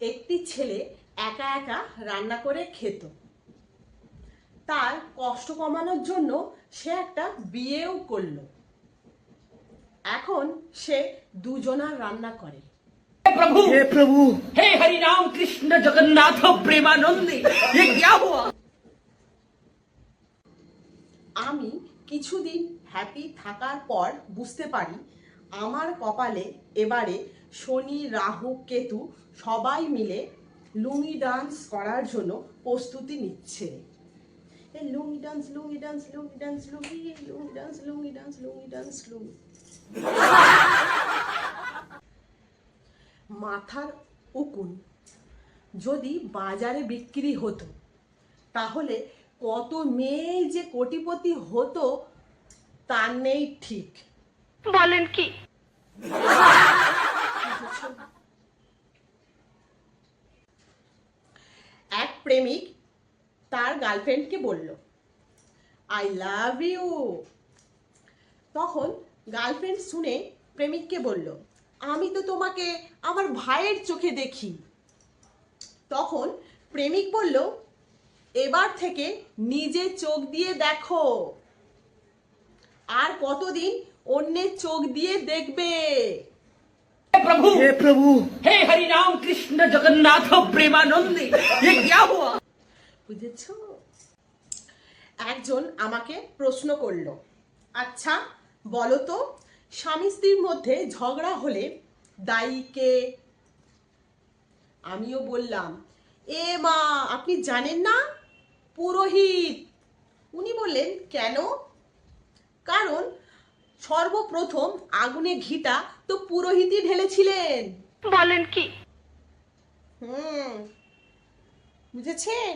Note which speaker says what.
Speaker 1: একটি ছেলে একা একা রান্না করে খেত তার কষ্ট কমানোর জন্য সে একটা বিয়েও করলো এখন সে দুজনার রান্না করে
Speaker 2: प्रभु
Speaker 3: हे प्रभु
Speaker 2: हे हरि राम कृष्ण जगन्नाथ प्रेमानंदी ये क्या हुआ
Speaker 1: আমি কিছুদিন হ্যাপি থাকার পর বুঝতে পারি আমার কপালে এবারে শনি, রাহু, কেতু সবাই মিলে লুঙ্গি ডান্স করার জন্য প্রস্তুতি নিচ্ছে। Lungi dance lungi dance lungi dance lungi lungi dance lungi dance lungi dance lungi. মাথার উকুন যদি বাজারে বিক্রি হতো, তাহলে কত মেয়ে যে কোটিপতি হতো, তার নেই ঠিক।
Speaker 4: বলেন কি?
Speaker 1: এক প্রেমিক তার গার্লফ্রেন্ডকে বলল আই লাভ ইউ তখন গার্লফ্রেন্ড শুনে প্রেমিককে বলল, আমি তো তোমাকে আমার ভাইয়ের চোখে দেখি। তখন প্রেমিক বলল, এবার থেকে নিজে চোখ দিয়ে দেখো। আর কতদিন অন্যের চোখ দিয়ে দেখবে।
Speaker 2: প্রভু! হে প্রভু! হে হরি রাম কৃষ্ণ জগন্নাথ
Speaker 1: প্রেমানন্দে একজন আমাকে প্রশ্ন করল আচ্ছা বলতো স্বামী স্ত্রীর মধ্যে ঝগড়া হলে দায়ীকে আমিও বললাম এ মা আপনি জানেন না? পুরোহিত। উনি বললেন কেন? সর্বপ্রথম আগুনে ঘিটা তো পুরোহিতই ঢেলেছিলেন।
Speaker 4: বলেন কি?
Speaker 1: হুম বুঝেছেন?